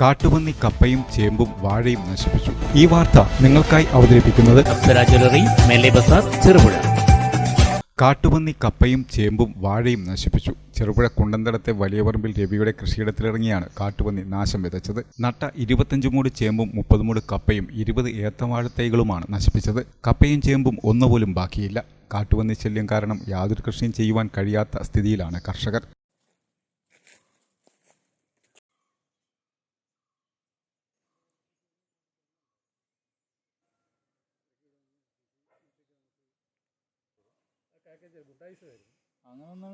കാട്ടുപന്നി കപ്പയും ചേമ്പും വാഴയും നശിപ്പിച്ചു. ഈ വാർത്ത നിങ്ങൾക്കായി അവതരിപ്പിക്കുന്നത് ചെറുപുഴ. കാട്ടുപന്നി കപ്പയും ചേമ്പും വാഴയും നശിപ്പിച്ചു. ചെറുപുഴ കുണ്ടന്തടത്തെ വലിയപറമ്പിൽ രവിയുടെ കൃഷിയിടത്തിലിറങ്ങിയാണ് കാട്ടുപന്നി നാശം വിതച്ചത്. നട്ട ഇരുപത്തഞ്ച് മൂട് ചേമ്പും മുപ്പത് മൂട് കപ്പയും ഇരുപത് ഏത്തവാഴത്തൈകളുമാണ് നശിപ്പിച്ചത്. കപ്പയും ചേമ്പും ഒന്നുപോലും ബാക്കിയില്ല. കാട്ടുപന്നി ശല്യം കാരണം യാതൊരു കൃഷിയും ചെയ്യുവാൻ കഴിയാത്ത സ്ഥിതിയിലാണ് കർഷകർ.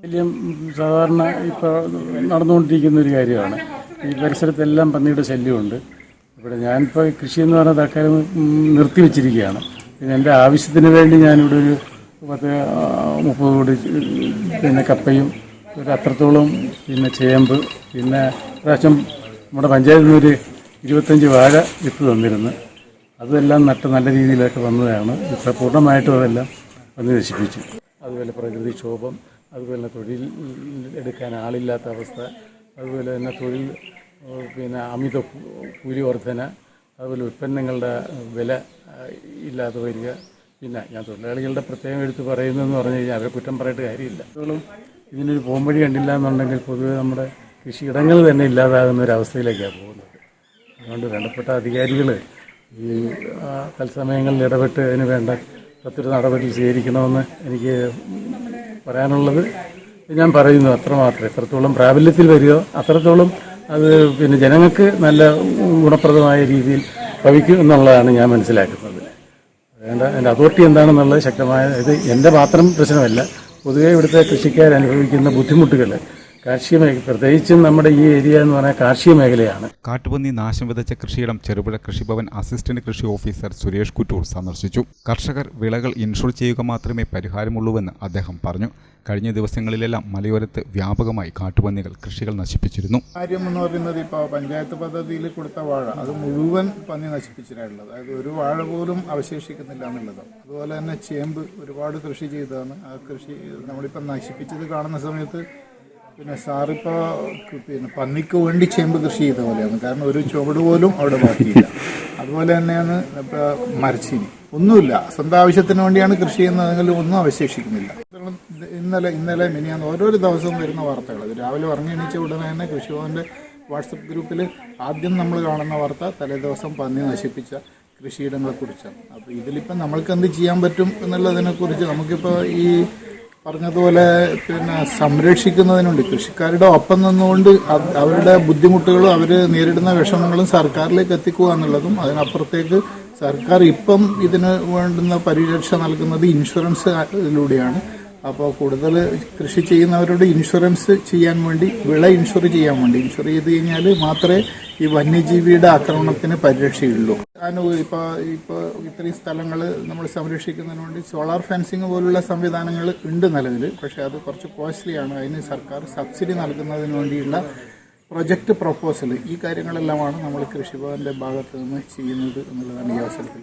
ശല്യം സാധാരണ ഇപ്പോൾ നടന്നുകൊണ്ടിരിക്കുന്ന ഒരു കാര്യമാണ്. ഈ പരിസരത്തെല്ലാം പന്നിയുടെ ശല്യമുണ്ട്. ഇവിടെ ഞാനിപ്പോൾ കൃഷി എന്ന് പറഞ്ഞ ഉം, നിർത്തിവെച്ചിരിക്കുകയാണ് പിന്നെ എന്റെ ആവശ്യത്തിന് വേണ്ടി ഞാനിവിടെ ഒരു പത്ത് മുപ്പത് കോടി പിന്നെ കപ്പയും ഒരു അത്രത്തോളം പിന്നെ ചേമ്പ് പിന്നെ പ്രാവശ്യം നമ്മുടെ പഞ്ചായത്തിൽ നിന്നൊരു ഇരുപത്തഞ്ച് വാഴ വിത്ത് തന്നിരുന്നു. അതെല്ലാം നട്ട് നല്ല രീതിയിലൊക്കെ വന്നതാണ്. ഇപ്പോൾ പൂർണമായിട്ടും അതെല്ലാം വന്ന് നശിപ്പിച്ചു. അതുപോലെ പ്രകൃതിക്ഷോഭം അതുപോലെ തൊഴിൽ എടുക്കാൻ ആളില്ലാത്ത അവസ്ഥ അതുപോലെ തന്നെ തൊഴിൽ പിന്നെ അമിത കൂലി വർധന അതുപോലെ ഉൽപ്പന്നങ്ങളുടെ വില ഇല്ലാതെ വരിക. പിന്നെ ഞാൻ തൊഴിലാളികളുടെ പ്രത്യേകം എടുത്ത് പറയുന്നതെന്ന് പറഞ്ഞു കഴിഞ്ഞാൽ അവരെ കുറ്റം പറയേണ്ട കാര്യമില്ല. ഇതിനൊരു പോംവഴി കണ്ടില്ല എന്നുണ്ടെങ്കിൽ പൊതുവെ നമ്മുടെ കൃഷിയിടങ്ങൾ തന്നെ ഇല്ലാതാകുന്ന ഒരു അവസ്ഥയിലേക്കാണ് പോകുന്നത്. അതുകൊണ്ട് വേണ്ടപ്പെട്ട അധികാരികൾ ഈ തത്സമയങ്ങളിൽ ഇടപെട്ട് അതിന് വേണ്ട പ്രത്യേക നടപടി സ്വീകരിക്കണമെന്ന് എനിക്ക് പറയാനുള്ളത്. ഞാൻ പറയുന്നു അത്രമാത്രം എത്രത്തോളം പ്രാബല്യത്തിൽ വരികയോ അത്രത്തോളം അത് പിന്നെ ജനങ്ങൾക്ക് നല്ല ഗുണപ്രദമായ രീതിയിൽ ഭവിക്കും എന്നുള്ളതാണ് ഞാൻ മനസ്സിലാക്കുന്നത്. വേണ്ട എന്റെ അതോറിറ്റി എന്താണെന്നുള്ളത് ശക്തമായ ഇത് എന്റെ മാത്രം പ്രശ്നമല്ല. പൊതുവേ ഇവിടുത്തെ കൃഷിക്കാർ അനുഭവിക്കുന്ന ബുദ്ധിമുട്ടുകൾ കാർഷിക മേഖല പ്രത്യേകിച്ചും നമ്മുടെ ഈ ഏരിയ എന്ന് പറഞ്ഞാൽ കാർഷിക മേഖലയാണ്. കാട്ടുപന്നി നാശം വിതച്ച കൃഷിയിടം ചെറുപുഴ കൃഷിഭവൻ അസിസ്റ്റന്റ് കൃഷി ഓഫീസർ സുരേഷ് കുറ്റൂർ സന്ദർശിച്ചു. കർഷകർ വിളകൾ ഇൻഷുർ ചെയ്യുക മാത്രമേ പരിഹാരമുള്ളൂവെന്ന് അദ്ദേഹം പറഞ്ഞു. കഴിഞ്ഞ ദിവസങ്ങളിലെല്ലാം മലയോരത്ത് വ്യാപകമായി കാട്ടുപന്നികൾ കൃഷികൾ നശിപ്പിച്ചിരുന്നു. കാര്യം എന്ന് പറയുന്നത് ഇപ്പോൾ പഞ്ചായത്ത് പദ്ധതിയിൽ കൊടുത്ത വാഴ അത് മുഴുവൻ പന്നി നശിപ്പിച്ചിട്ടുള്ളത് അതായത് ഒരു വാഴ പോലും അവശേഷിക്കുന്നില്ല എന്നുള്ളത്. അതുപോലെ തന്നെ ചേമ്പ് ഒരുപാട് കൃഷി ചെയ്തതാണ്. ആ കൃഷി നമ്മളിപ്പോൾ നശിപ്പിച്ചത് കാണുന്ന സമയത്ത് പിന്നെ സാറിപ്പോൾ പിന്നെ പന്നിക്ക് വേണ്ടി ചേമ്പ് കൃഷി ചെയ്ത പോലെയാണ്. കാരണം ഒരു ചുവട് പോലും അവിടെ ബാക്കിയില്ല. അതുപോലെ തന്നെയാണ് ഇപ്പോൾ മരച്ചീനി. ഒന്നുമില്ല. സ്വന്തം ആവശ്യത്തിന് വേണ്ടിയാണ് കൃഷി ചെയ്യുന്നതെങ്കിൽ ഒന്നും അവശേഷിക്കുന്നില്ല. ഇന്നലെ ഇന്നലെ മിനിയാന്ന് ഓരോരോ ദിവസവും വരുന്ന വാർത്തകൾ. അത് രാവിലെ ഉറങ്ങി എണീച്ച ഉടനെ തന്നെ കൃഷിഭവന്റെ വാട്സപ്പ് ഗ്രൂപ്പിൽ ആദ്യം നമ്മൾ കാണുന്ന വാർത്ത തലേദിവസം പന്നി നശിപ്പിച്ച കൃഷിയിടങ്ങളെ കുറിച്ചാണ്. അപ്പോൾ ഇതിലിപ്പം നമ്മൾക്ക് എന്ത് ചെയ്യാൻ പറ്റും എന്നുള്ളതിനെ കുറിച്ച് നമുക്കിപ്പോൾ ഈ പറഞ്ഞതുപോലെ പിന്നെ സംരക്ഷിക്കുന്നതിനുണ്ട്. കൃഷിക്കാരുടെ ഒപ്പം നിന്നുകൊണ്ട് അവരുടെ ബുദ്ധിമുട്ടുകളും അവർ നേരിടുന്ന വിഷമങ്ങളും സർക്കാരിലേക്ക് എത്തിക്കുക എന്നുള്ളതും അതിനപ്പുറത്തേക്ക് സർക്കാർ ഇപ്പം ഇതിന് വേണ്ടുന്ന പരിരക്ഷ നൽകുന്നത് ഇൻഷുറൻസിലൂടെയാണ് അപ്പോൾ കൂടുതൽ കൃഷി ചെയ്യുന്നവരോട് ഇൻഷുറൻസ് ചെയ്യാൻ വേണ്ടി വിള ഇൻഷുർ ചെയ്യാൻ വേണ്ടി. ഇൻഷുർ ചെയ്ത് കഴിഞ്ഞാൽ മാത്രമേ ഈ വന്യജീവിയുടെ ആക്രമണത്തിന് പരിരക്ഷയുള്ളൂ. ഞാൻ ഇപ്പോൾ ഇപ്പോൾ ഇത്രയും സ്ഥലങ്ങൾ നമ്മൾ സംരക്ഷിക്കുന്നതിന് വേണ്ടി സോളാർ ഫെൻസിങ് പോലുള്ള സംവിധാനങ്ങൾ ഉണ്ട് നിലവിൽ പക്ഷേ അത് കുറച്ച് കോസ്റ്റ്ലിയാണ്. അതിന് സർക്കാർ സബ്സിഡി നൽകുന്നതിന് വേണ്ടിയുള്ള പ്രൊജക്ട് പ്രപ്പോസൽ ഈ കാര്യങ്ങളെല്ലാമാണ് നമ്മൾ കൃഷിഭവന്റെ ഭാഗത്ത് നിന്ന് ചെയ്യുന്നത് എന്നുള്ളതാണ് ഈ അവസരത്തിൽ